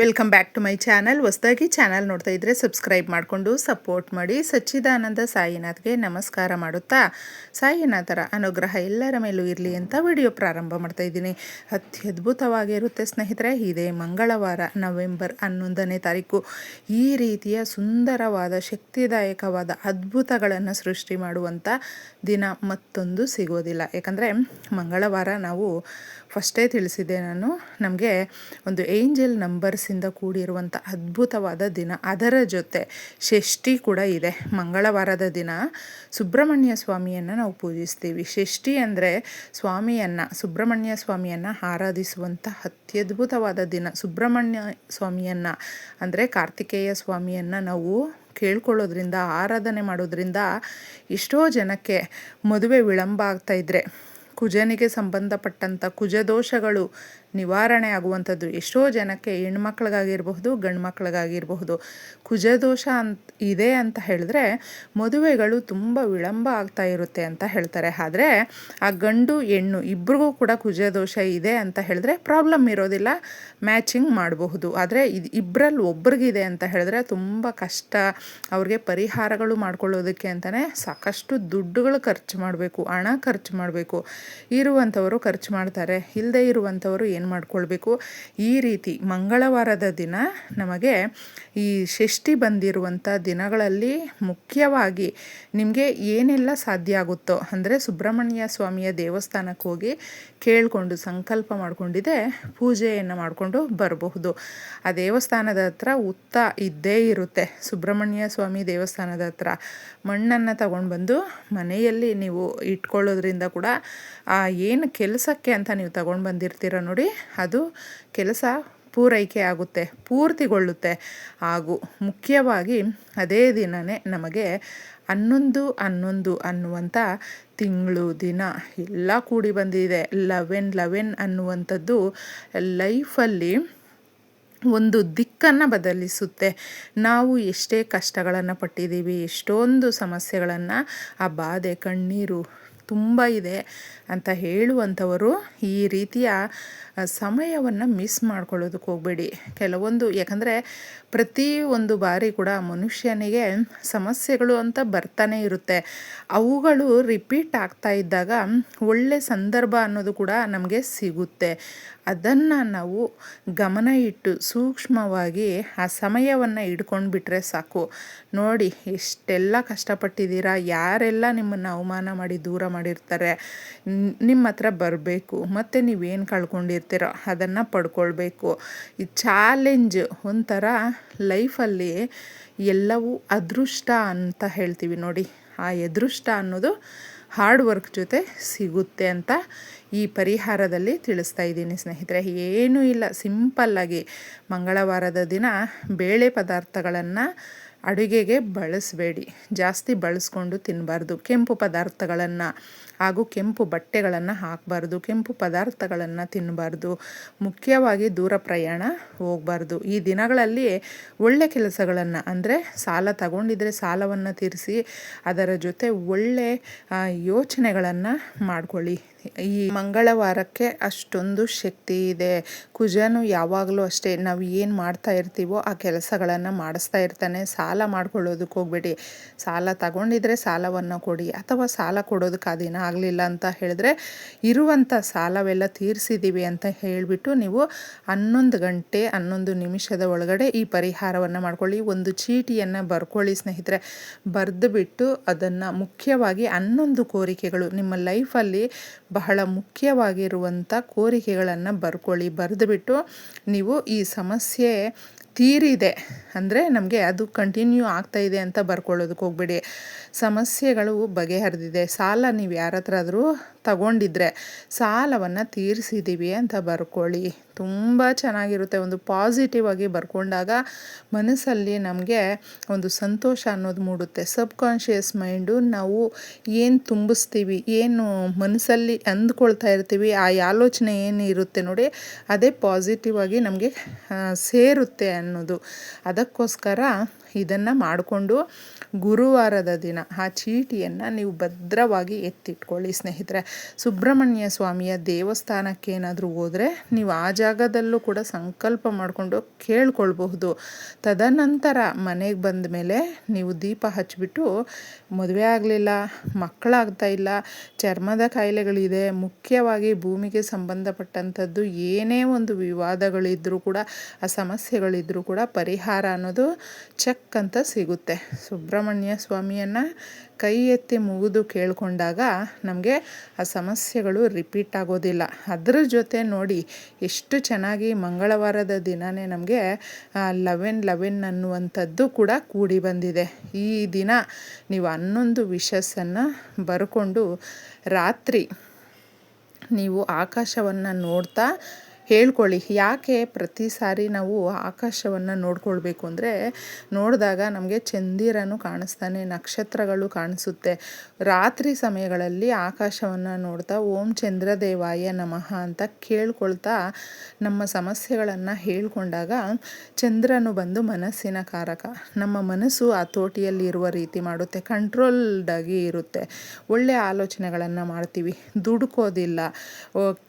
Welcome back to my channel. ಹೊಸದಾಗಿ channel ನೋಡ್ತಾ ಇದ್ದರೆ ಸಬ್ಸ್ಕ್ರೈಬ್ ಮಾಡಿಕೊಂಡು ಸಪೋರ್ಟ್ ಮಾಡಿ. ಸಚ್ಚಿದಾನಂದ ಸಾಯಿನಾಥ್ಗೆ ನಮಸ್ಕಾರ ಮಾಡುತ್ತಾ? ಸಾಯಿನಾಥರ ಅನುಗ್ರಹ ಎಲ್ಲರ ಮೇಲೂ ಇರಲಿ ಅಂತ ವಿಡಿಯೋ ಪ್ರಾರಂಭ ಮಾಡ್ತಾ ಇದ್ದೀನಿ. ಅತ್ಯದ್ಭುತವಾಗಿರುತ್ತೆ ಸ್ನೇಹಿತರೆ, ಇದೇ ಮಂಗಳವಾರ, ನವೆಂಬರ್ ಹನ್ನೊಂದನೇ ತಾರೀಕು. ಈ ರೀತಿಯ ಸುಂದರವಾದ, ಶಕ್ತಿದಾಯಕವಾದ, ಅದ್ಭುತಗಳನ್ನು ಸೃಷ್ಟಿ ಮಾಡುವಂಥ ದಿನ ಮತ್ತೊಂದು ಸಿಗೋದಿಲ್ಲ. ಯಾಕಂದರೆ ಮಂಗಳವಾರ ನಾವು ಫಸ್ಟೇ ತಿಳಿಸಿದ್ದೆ ನಾನು, ನಮಗೆ ಒಂದು ಏಂಜಲ್ ನಂಬರ್ಸಿಂದ ಕೂಡಿರುವಂಥ ಅದ್ಭುತವಾದ ದಿನ. ಅದರ ಜೊತೆ ಷಷ್ಠಿ ಕೂಡ ಇದೆ. ಮಂಗಳವಾರದ ದಿನ ಸುಬ್ರಹ್ಮಣ್ಯ ಸ್ವಾಮಿಯನ್ನು ನಾವು ಪೂಜಿಸ್ತೀವಿ. ಷಷ್ಠಿ ಅಂದರೆ ಸ್ವಾಮಿಯನ್ನು, ಸುಬ್ರಹ್ಮಣ್ಯ ಸ್ವಾಮಿಯನ್ನು ಆರಾಧಿಸುವಂಥ ಅತ್ಯದ್ಭುತವಾದ ದಿನ. ಸುಬ್ರಹ್ಮಣ್ಯ ಸ್ವಾಮಿಯನ್ನು ಅಂದರೆ ಕಾರ್ತಿಕೇಯ ಸ್ವಾಮಿಯನ್ನು ನಾವು ಕೇಳ್ಕೊಳ್ಳೋದ್ರಿಂದ, ಆರಾಧನೆ ಮಾಡೋದ್ರಿಂದ ಎಷ್ಟೋ ಜನಕ್ಕೆ ಮದುವೆ ವಿಳಂಬ ಆಗ್ತಾಯಿದ್ರೆ ಕುಜನಿಗೆ ಸಂಬಂಧಪಟ್ಟಂಥ ಕುಜದೋಷಗಳು ನಿವಾರಣೆ ಆಗುವಂಥದ್ದು. ಎಷ್ಟೋ ಜನಕ್ಕೆ ಹೆಣ್ಮಕ್ಳಿಗಾಗಿರಬಹುದು ಗಂಡು ಮಕ್ಳಿಗಾಗಿರಬಹುದು ಕುಜದೋಷ ಅಂತ ಇದೆ ಅಂತ ಹೇಳಿದ್ರೆ ಮದುವೆಗಳು ತುಂಬ ವಿಳಂಬ ಆಗ್ತಾ ಇರುತ್ತೆ ಅಂತ ಹೇಳ್ತಾರೆ. ಆದರೆ ಆ ಗಂಡು, ಹೆಣ್ಣು ಇಬ್ರಿಗೂ ಕೂಡ ಕುಜದೋಷ ಇದೆ ಅಂತ ಹೇಳಿದ್ರೆ ಪ್ರಾಬ್ಲಮ್ ಇರೋದಿಲ್ಲ, ಮ್ಯಾಚಿಂಗ್ ಮಾಡಬಹುದು. ಆದರೆ ಇದು ಇಬ್ಬರಲ್ಲಿ ಒಬ್ರಿಗಿದೆ ಅಂತ ಹೇಳಿದ್ರೆ ತುಂಬ ಕಷ್ಟ. ಅವ್ರಿಗೆ ಪರಿಹಾರಗಳು ಮಾಡ್ಕೊಳ್ಳೋದಕ್ಕೆ ಅಂತಲೇ ಸಾಕಷ್ಟು ದುಡ್ಡುಗಳು ಖರ್ಚು ಮಾಡಬೇಕು, ಹಣ ಖರ್ಚು ಮಾಡಬೇಕು. ಇರುವಂಥವರು ಖರ್ಚು ಮಾಡ್ತಾರೆ. ಇಲ್ಲದೆ ಇರುವಂಥವರು ಏನು ಮಾಡ್ಕೊಳ್ಬೇಕು? ಈ ರೀತಿ ಮಂಗಳವಾರದ ದಿನ ನಮಗೆ ಈ ಷಷ್ಠಿ ಬಂದಿರುವಂಥ ದಿನಗಳಲ್ಲಿ ಮುಖ್ಯವಾಗಿ ನಿಮಗೆ ಏನೆಲ್ಲ ಸಾಧ್ಯ ಆಗುತ್ತೋ, ಅಂದರೆ ಸುಬ್ರಹ್ಮಣ್ಯ ಸ್ವಾಮಿಯ ದೇವಸ್ಥಾನಕ್ಕೆ ಹೋಗಿ ಕೇಳಿಕೊಂಡು ಸಂಕಲ್ಪ ಮಾಡಿಕೊಂಡಿದೆ, ಪೂಜೆಯನ್ನು ಮಾಡಿಕೊಂಡು ಬರಬಹುದು. ಆ ದೇವಸ್ಥಾನದ ಹತ್ರ ಉತ್ತ ಇದ್ದೇ ಇರುತ್ತೆ. ಸುಬ್ರಹ್ಮಣ್ಯ ಸ್ವಾಮಿ ದೇವಸ್ಥಾನದ ಹತ್ರ ಮಣ್ಣನ್ನು ತಗೊಂಡು ಬಂದು ಮನೆಯಲ್ಲಿ ನೀವು ಇಟ್ಕೊಳ್ಳೋದ್ರಿಂದ ಕೂಡ ಆ ಏನು ಕೆಲಸಕ್ಕೆ ಅಂತ ನೀವು ತಗೊಂಡು ಬಂದಿರ್ತೀರ ನೋಡಿ ಅದು ಕೆಲಸ ಪೂರೈಕೆ ಆಗುತ್ತೆ, ಪೂರ್ತಿಗೊಳ್ಳುತ್ತೆ. ಹಾಗೂ ಮುಖ್ಯವಾಗಿ ಅದೇ ದಿನವೇ ನಮಗೆ ಹನ್ನೊಂದು ಹನ್ನೊಂದು ಅನ್ನುವಂಥ ತಿಂಗಳು ದಿನ ಎಲ್ಲ ಕೂಡಿ ಬಂದಿದೆ. ಲೆವೆನ್ ಲವೆನ್ ಅನ್ನುವಂಥದ್ದು ಲೈಫಲ್ಲಿ ಒಂದು ದಿಕ್ಕನ್ನು ಬದಲಿಸುತ್ತೆ. ನಾವು ಎಷ್ಟೇ ಕಷ್ಟಗಳನ್ನು ಪಟ್ಟಿದ್ದೀವಿ, ಎಷ್ಟೊಂದು ಸಮಸ್ಯೆಗಳನ್ನು ಆ ಬಾಧೆ, ಕಣ್ಣೀರು ತುಂಬ ಇದೆ ಅಂತ ಹೇಳುವಂಥವರು ಈ ರೀತಿಯ ಸಮಯವನ್ನು ಮಿಸ್ ಮಾಡ್ಕೊಳ್ಳೋದಕ್ಕೆ ಹೋಗಬೇಡಿ. ಕೆಲವೊಂದು, ಯಾಕಂದರೆ ಪ್ರತಿ ಒಂದು ಬಾರಿ ಕೂಡ ಮನುಷ್ಯನಿಗೆ ಸಮಸ್ಯೆಗಳು ಅಂತ ಬರ್ತಾನೆ ಇರುತ್ತೆ. ಅವುಗಳು ರಿಪೀಟ್ ಆಗ್ತಾ ಇದ್ದಾಗ ಒಳ್ಳೆ ಸಂದರ್ಭ ಅನ್ನೋದು ಕೂಡ ನಮಗೆ ಸಿಗುತ್ತೆ. ಅದನ್ನು ನಾವು ಗಮನ ಇಟ್ಟು ಸೂಕ್ಷ್ಮವಾಗಿ ಆ ಸಮಯವನ್ನು ಹಿಡ್ಕೊಂಡು ಬಿಟ್ಟರೆ ಸಾಕು. ನೋಡಿ, ಎಷ್ಟೆಲ್ಲ ಕಷ್ಟಪಟ್ಟಿದ್ದೀರಾ? ಯಾರೆಲ್ಲ ನಿಮ್ಮನ್ನು ಅವಮಾನ ಮಾಡಿ ದೂರ ಮಾಡಿರ್ತಾರೆ? ನಿಮ್ಮ ಹತ್ರ ಬರಬೇಕು, ಮತ್ತು ನೀವೇನು ಕಳ್ಕೊಂಡಿರ್ತೀರೋ ಅದನ್ನು ಪಡ್ಕೊಳ್ಬೇಕು. ಈ ಚಾಲೆಂಜ್ ಒಂಥರ ಲೈಫಲ್ಲಿ ಎಲ್ಲವೂ ಅದೃಷ್ಟ ಅಂತ ಹೇಳ್ತೀವಿ ನೋಡಿ. ಆ ಅದೃಷ್ಟ ಅನ್ನೋದು ಹಾರ್ಡ್ ವರ್ಕ್ ಜೊತೆ ಸಿಗುತ್ತೆ ಅಂತ ಈ ಪರಿಹಾರದಲ್ಲಿ ತಿಳಿಸ್ತಾ ಇದ್ದೀನಿ ಸ್ನೇಹಿತರೆ. ಏನೂ ಇಲ್ಲ ಸಿಂಪಲ್ಲಾಗಿ ಮಂಗಳವಾರದ ದಿನ ಬೇಳೆ ಪದಾರ್ಥಗಳನ್ನು ಅಡುಗೆಗೆ ಬಳಸಬೇಡಿ. ಜಾಸ್ತಿ ಬಳಸ್ಕೊಂಡು ತಿನ್ನಬಾರ್ದು ಕೆಂಪು ಪದಾರ್ಥಗಳನ್ನು ಹಾಗೂ ಕೆಂಪು ಬಟ್ಟೆಗಳನ್ನು ಹಾಕಬಾರ್ದು, ಕೆಂಪು ಪದಾರ್ಥಗಳನ್ನು ತಿನ್ನಬಾರ್ದು ಮುಖ್ಯವಾಗಿ ದೂರ ಪ್ರಯಾಣ ಹೋಗಬಾರ್ದು. ಈ ದಿನಗಳಲ್ಲಿ ಒಳ್ಳೆ ಕೆಲಸಗಳನ್ನು ಅಂದರೆ ಸಾಲ ತಗೊಂಡಿದ್ರೆ ಸಾಲವನ್ನು ತೀರಿಸಿ ಅದರ ಜೊತೆ ಒಳ್ಳೆ ಯೋಚನೆಗಳನ್ನು ಮಾಡ್ಕೊಳ್ಳಿ. ಈ ಮಂಗಳವಾರಕ್ಕೆ ಅಷ್ಟೊಂದು ಶಕ್ತಿ ಇದೆ. ಕುಜನು ಯಾವಾಗಲೂ ಅಷ್ಟೇ ನಾವು ಏನು ಮಾಡ್ತಾ ಇರ್ತೀವೋ ಆ ಕೆಲಸಗಳನ್ನು ಮಾಡಿಸ್ತಾ ಇರ್ತಾನೆ. ಸಾಲ ಮಾಡ್ಕೊಳ್ಳೋದಕ್ಕೆ ಹೋಗ್ಬೇಡಿ. ಸಾಲ ತಗೊಂಡಿದ್ರೆ ಸಾಲವನ್ನು ಕೊಡಿ ಅಥವಾ ಸಾಲ ಕೊಡೋದಕ್ಕೆ ಆ ದಿನ ಆಗಲಿಲ್ಲ ಅಂತ ಹೇಳಿದ್ರೆ ಇರುವಂಥ ಸಾಲವೆಲ್ಲ ತೀರಿಸಿದ್ದೀವಿ ಅಂತ ಹೇಳಿಬಿಟ್ಟು ನೀವು ಹನ್ನೊಂದು ಗಂಟೆ, ಹನ್ನೊಂದು ನಿಮಿಷದ ಒಳಗಡೆ ಈ ಪರಿಹಾರವನ್ನು ಮಾಡ್ಕೊಳ್ಳಿ. ಒಂದು ಚೀಟಿಯನ್ನು ಬರ್ಕೊಳ್ಳಿ ಸ್ನೇಹಿತರೆ. ಬರೆದು ಬಿಟ್ಟು ಅದನ್ನು ಮುಖ್ಯವಾಗಿ ಹನ್ನೊಂದು ಕೋರಿಕೆಗಳು, ನಿಮ್ಮ ಲೈಫಲ್ಲಿ ಬಹಳ ಮುಖ್ಯವಾಗಿರುವಂಥ ಕೋರಿಕೆಗಳನ್ನು ಬರ್ಕೊಳ್ಳಿ. ಬರೆದುಬಿಟ್ಟು ನೀವು ಈ ಸಮಸ್ಯೆ ತೀರಿದೆ ಅಂದರೆ ನಮಗೆ ಅದು ಕಂಟಿನ್ಯೂ ಆಗ್ತಾ ಇದೆ ಅಂತ ಬರ್ಕೊಳ್ಳೋದಕ್ಕೆ ಹೋಗ್ಬೇಡಿ. ಸಮಸ್ಯೆಗಳು ಬಗೆಹರಿದಿದೆ. ಸಾಲ ನೀವು ಯಾರ ಹತ್ರ ಆದರೂ ತಗೊಂಡಿದ್ರೆ ಸಾಲವನ್ನು ತೀರಿಸಿದ್ದೀವಿ ಅಂತ ಬರ್ಕೊಳ್ಳಿ. ತುಂಬ ಚೆನ್ನಾಗಿರುತ್ತೆ. ಒಂದು ಪಾಸಿಟಿವ್ ಆಗಿ ಬರ್ಕೊಂಡಾಗ ಮನಸ್ಸಲ್ಲಿ ನಮಗೆ ಒಂದು ಸಂತೋಷ ಅನ್ನೋದು ಮೂಡುತ್ತೆ. ಸಬ್ ಕಾನ್ಷಿಯಸ್ ಮೈಂಡು ನಾವು ಏನು ತುಂಬಿಸ್ತೀವಿ, ಏನು ಮನಸ್ಸಲ್ಲಿ ಅಂದ್ಕೊಳ್ತಾ ಇರ್ತೀವಿ, ಆ ಆಲೋಚನೆ ಏನು ಇರುತ್ತೆ ನೋಡಿ, ಅದೇ ಪಾಸಿಟಿವ್ ಆಗಿ ನಮಗೆ ಸೇರುತ್ತೆ ಅನ್ನೋದು. ಅದಕ್ಕೋಸ್ಕರ ಇದನ್ನು ಮಾಡಿಕೊಂಡು ಗುರುವಾರದ ದಿನ ಆ ಚೀಟಿಯನ್ನು ನೀವು ಭದ್ರವಾಗಿ ಎತ್ತಿಟ್ಕೊಳ್ಳಿ ಸ್ನೇಹಿತರೆ. ಸುಬ್ರಹ್ಮಣ್ಯ ಸ್ವಾಮಿಯ ದೇವಸ್ಥಾನಕ್ಕೆ ಏನಾದರೂ ಹೋದರೆ ನೀವು ಆ ಜಾಗದಲ್ಲೂ ಕೂಡ ಸಂಕಲ್ಪ ಮಾಡಿಕೊಂಡು ಕೇಳ್ಕೊಳ್ಬಹುದು. ತದನಂತರ ಮನೆಗೆ ಬಂದ ಮೇಲೆ ನೀವು ದೀಪ ಹಚ್ಚಿಬಿಟ್ಟು ಮದುವೆ ಆಗಲಿಲ್ಲ, ಮಕ್ಕಳಾಗ್ತಾ ಇಲ್ಲ, ಚರ್ಮದ ಕಾಯಿಲೆಗಳಿದೆ, ಮುಖ್ಯವಾಗಿ ಭೂಮಿಗೆ ಸಂಬಂಧಪಟ್ಟಂಥದ್ದು ಏನೇ ಒಂದು ವಿವಾದಗಳಿದ್ದರೂ ಕೂಡ ಆ ಸಮಸ್ಯೆಗಳಿದ್ದರೂ ಕೂಡ ಪರಿಹಾರ ಅನ್ನೋದು ಚೆಕ್ ಅಂತ ಸಿಗುತ್ತೆ. ಸುಬ್ರಹ್ಮಣ್ಯ ಸ್ವಾಮಿಯನ್ನು ಕೈ ಎತ್ತಿ ಮುಗಿದು ಕೇಳಿಕೊಂಡಾಗ ನಮಗೆ ಆ ಸಮಸ್ಯೆಗಳು ರಿಪೀಟ್ ಆಗೋದಿಲ್ಲ. ಅದರ ಜೊತೆ ನೋಡಿ ಎಷ್ಟು ಚೆನ್ನಾಗಿ ಮಂಗಳವಾರದ ದಿನವೇ ನಮಗೆ ಲೆವೆನ್ ಲೆವೆನ್ ಅನ್ನುವಂಥದ್ದು ಕೂಡ ಕೂಡಿ ಬಂದಿದೆ. ಈ ದಿನ ನೀವು ಹನ್ನೊಂದು ವಿಷಸ್ಸನ್ನು ಬರ್ಕೊಂಡು ರಾತ್ರಿ ನೀವು ಆಕಾಶವನ್ನು ನೋಡ್ತಾ ಹೇಳ್ಕೊಳ್ಳಿ. ಯಾಕೆ ಪ್ರತಿ ಸಾರಿ ನಾವು ಆಕಾಶವನ್ನು ನೋಡ್ಕೊಳ್ಬೇಕು ಅಂದರೆ ನೋಡಿದಾಗ ನಮಗೆ ಚಂದಿರನು ಕಾಣಿಸ್ತಾನೆ, ನಕ್ಷತ್ರಗಳು ಕಾಣಿಸುತ್ತೆ. ರಾತ್ರಿ ಸಮಯಗಳಲ್ಲಿ ಆಕಾಶವನ್ನು ನೋಡ್ತಾ ಓಂ ಚಂದ್ರದೇವಾಯ ನಮಃ ಅಂತ ಕೇಳ್ಕೊಳ್ತಾ ನಮ್ಮ ಸಮಸ್ಯೆಗಳನ್ನು ಹೇಳ್ಕೊಂಡಾಗ ಚಂದ್ರನು ಬಂದು ಮನಸ್ಸಿನ ಕಾರಕ. ನಮ್ಮ ಮನಸ್ಸು ಆ ತೋಟಿಯಲ್ಲಿ ಇರುವ ರೀತಿ ಮಾಡುತ್ತೆ ಕಂಟ್ರೋಲ್ಡಾಗಿ ಇರುತ್ತೆ. ಒಳ್ಳೆಯ ಆಲೋಚನೆಗಳನ್ನು ಮಾಡ್ತೀವಿ. ದುಡುಕೋದಿಲ್ಲ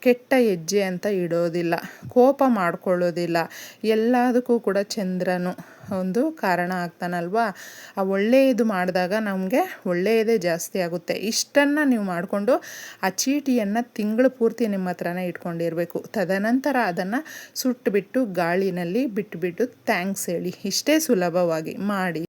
ಕೆಟ್ಟ ಹೆಜ್ಜೆ ಅಂತ ಇಡೋದಿಲ್ಲ. ಕೋಪ ಮಾಡ್ಕೊಳ್ಳೋದಿಲ್ಲ. ಎಲ್ಲದಕ್ಕೂ ಕೂಡ ಚಂದ್ರನು ಒಂದು ಕಾರಣ ಆಗ್ತಾನಲ್ವಾ? ಆ ಒಳ್ಳೆಯದು ಮಾಡಿದಾಗ ನಮಗೆ ಒಳ್ಳೆಯದೇ ಜಾಸ್ತಿ ಆಗುತ್ತೆ. ಇಷ್ಟನ್ನು ನೀವು ಮಾಡಿಕೊಂಡು ಆ ಚೀಟಿಯನ್ನು ತಿಂಗಳು ಪೂರ್ತಿ ನಿಮ್ಮ ಹತ್ರನೇ ಇಟ್ಕೊಂಡಿರಬೇಕು. ತದನಂತರ ಅದನ್ನು ಸುಟ್ಟುಬಿಟ್ಟು ಗಾಳಿನಲ್ಲಿ ಬಿಟ್ಟುಬಿಟ್ಟು ಥ್ಯಾಂಕ್ಸ್ ಹೇಳಿ. ಇಷ್ಟೇ ಸುಲಭವಾಗಿ ಮಾಡಿ.